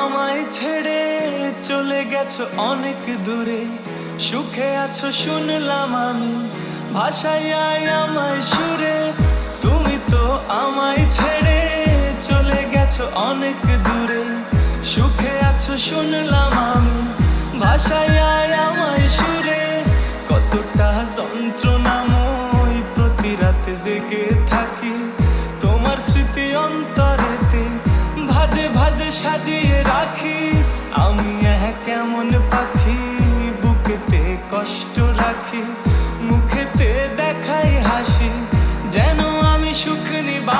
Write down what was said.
আমায় ছেড়ে চলে গেছো অনেক দূরে। সুখে আছো শুনলাম আমি, ভাষায় আমায় সুরে। তুমি তো আমায় ছেড়ে চলে গেছো অনেক দূরে। সুখে আছো শুনলাম আমি, ভাষায় আমায় সুরে। কতটা যন্ত্রণাময় প্রতি রাতে জেগে থাকি। সাজিয়ে রাখি। আমি কেমন পাখি, বুকেতে কষ্ট রাখি, মুখেতে দেখাই হাসি, যেন আমি সুখ নিবাসী